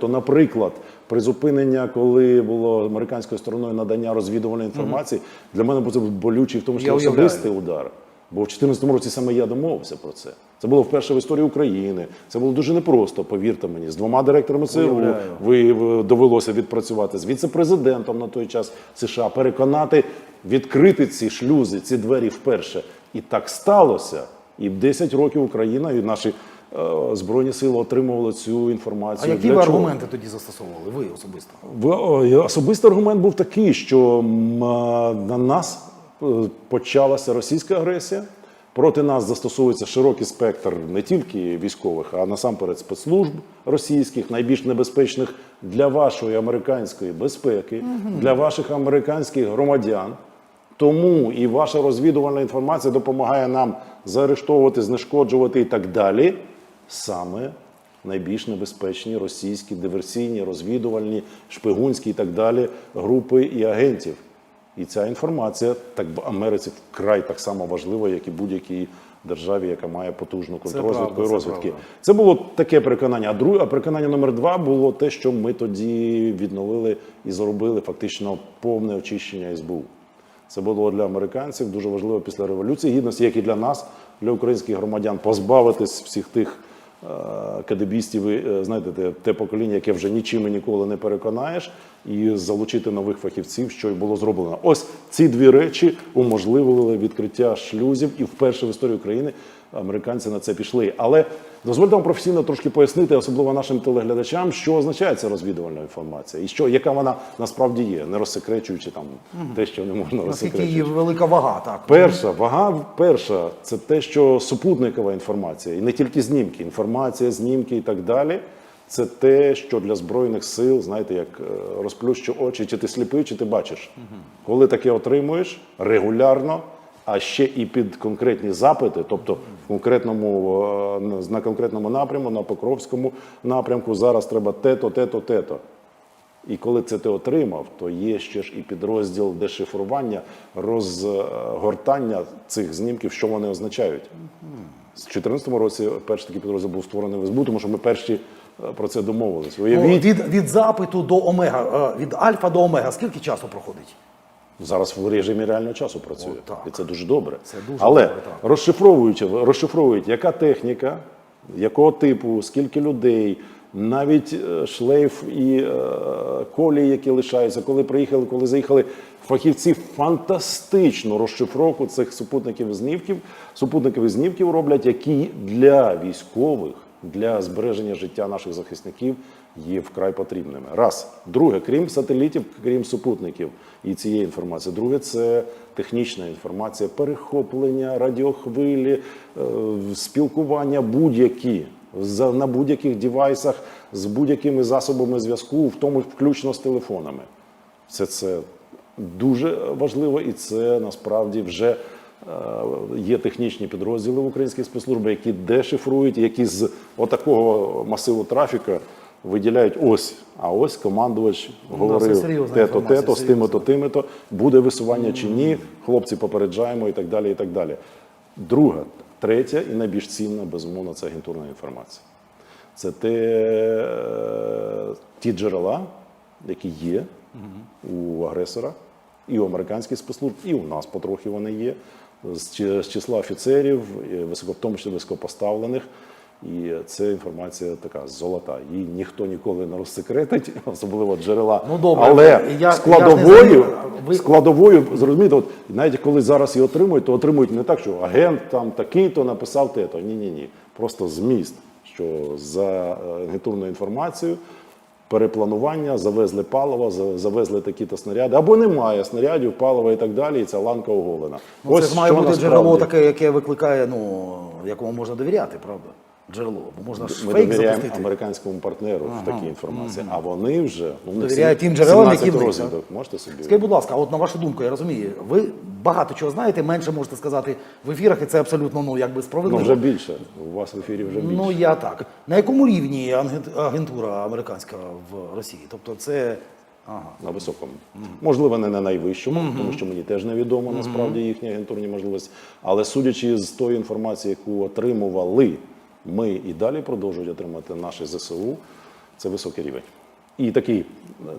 То, наприклад, призупинення, коли було американською стороною надання розвідувальної інформації, для мене був це болючий, в тому числі Я уявляю. особистий удар. Бо в 2014 році саме я домовився про це. Це було вперше в історії України. Це було дуже непросто, повірте мені. З двома директорами ЦРУ Уявляю. ви ви- довелося відпрацювати з віце-президентом на той час США, переконати відкрити ці шлюзи, ці двері вперше. І так сталося. І 10 років Україна і наші е, збройні сили отримували цю інформацію. А які Для ви чого? аргументи тоді застосовували? Ви особисто? В- Особистий аргумент був такий, що на нас е, почалася російська агресія. Проти нас застосовується широкий спектр не тільки військових, а насамперед спецслужб російських, найбільш небезпечних для вашої американської безпеки, для ваших американських громадян. Тому і ваша розвідувальна інформація допомагає нам заарештовувати, знешкоджувати і так далі. Саме найбільш небезпечні російські диверсійні, розвідувальні, шпигунські і так далі групи і агентів. І ця інформація так в Америці вкрай так само важлива, як і будь-якій державі, яка має потужну контррозвідку і розвідки. правда. Це було таке переконання. А друге, а переконання номер два було те, що ми тоді відновили і зробили фактично повне очищення СБУ. Це було для американців дуже важливо після революції гідності, як і для нас, для українських громадян, позбавитись всіх тих кадебістів, і, е, знаєте, те, те покоління, яке вже нічим і ніколи не переконаєш, і залучити нових фахівців, що й було зроблено. Ось ці дві речі уможливили відкриття шлюзів, і вперше в історії України американці на це пішли. Але дозвольте вам професійно трошки пояснити, особливо нашим телеглядачам, що означає ця розвідувальна інформація, і що яка вона насправді є, не розсекречуючи там те, що не можна розсекречувати. її велика вага, так? Перша вага перша це те, що супутникова інформація, і не тільки знімки, інформація, знімки і так далі. Це те, що для збройних сил, знаєте, як е, розплющу очі, чи ти сліпий, чи ти бачиш. Коли таке отримуєш регулярно, а ще і під конкретні запити, тобто в конкретному е, на- на конкретному напряму, на Покровському напрямку, зараз треба те-то, те-то, те-то. І коли це ти отримав, то є ще ж і підрозділ дешифрування, розгортання цих знімків, що вони означають. З 2014 році перший такий підрозділ був створений в СБУ, тому що ми перші е, про це домовились. Уявіть, від, від запиту до омега, е, від альфа до омега, скільки часу проходить? зараз в режимі реального часу працює. О, так. І це дуже добре. Це дуже Але добре, так. розшифровуючи, розшифровують, яка техніка, якого типу, скільки людей, навіть е, шлейф і е, колії, які лишаються, коли приїхали, коли заїхали. Фахівці фантастичну розшифровку цих супутників знівків, супутників знівків роблять, які для військових, для збереження життя наших захисників є вкрай потрібними. Раз. Друге, крім сателітів, крім супутників і цієї інформації. Друге, це технічна інформація, перехоплення, радіохвилі, е, спілкування будь-які на будь-яких девайсах з будь-якими засобами зв'язку, в тому включно з телефонами. Все це дуже важливо, і це насправді вже е, є технічні підрозділи в українській спецслужбі, які дешифрують, які з отакого масиву трафіка виділяють ось. А ось командувач говорив серйозна те-то, те-то, з тими-то, тими-то, буде висування чи ні, хлопці попереджаємо і так далі. і так далі. Друга, третя і найбільш цінна, безумовно, це агентурна інформація. Це те, е, ті джерела, які є у агресора, і у американських спецслужб, і у нас потрохи вони є, з числа офіцерів, в тому числі високопоставлених. І це інформація така золота. Її ніхто ніколи не розсекретить, особливо джерела. Ну, добре, Але я- я складовою, ви- складовою, зрозумієте, от навіть коли зараз її отримують, то отримують не так, що агент там такий-то написав те-то. Ні, ні, ні. Просто зміст, що за е, агентурною інформацією перепланування, завезли паливо, завезли такі-то снаряди, або немає снарядів, палива і так далі, і ця ланка оголена. Ну, це ж має бути насправді. джерело таке, яке викликає, ну, якому можна довіряти, правда? Джерело. Бо можна ж Ми фейк довіряємо запустити. американському партнеру в такій інформації, а вони вже ну, них Довіряють тим джерелам, які 17 в них, розвідок. Можете собі Скажіть, будь ласка, от на вашу думку, я розумію, ви багато чого знаєте, менше можете сказати в ефірах, і це абсолютно ну, якби ну, справедливо. вже більше. У вас в ефірі вже більше. Ну я так. На якому рівні агент- агентура американська в Росії? Тобто це. Ага. на високому. Можливо, не на найвищому, тому що мені теж невідомо насправді їхні агентурні можливості. Але судячи з тої інформації, яку отримували ми і далі продовжують отримати наші ЗСУ, це високий рівень. І такий,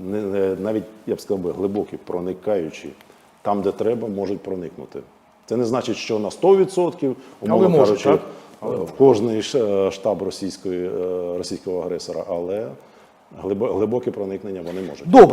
не- навіть я б сказав би, глибокий, проникаючий, там, де треба, можуть проникнути. Це не значить, що на 100%, умовно кажучи, так? е, в кожний е, штаб російської, е, російського агресора, але глибоке проникнення вони можуть. Добре.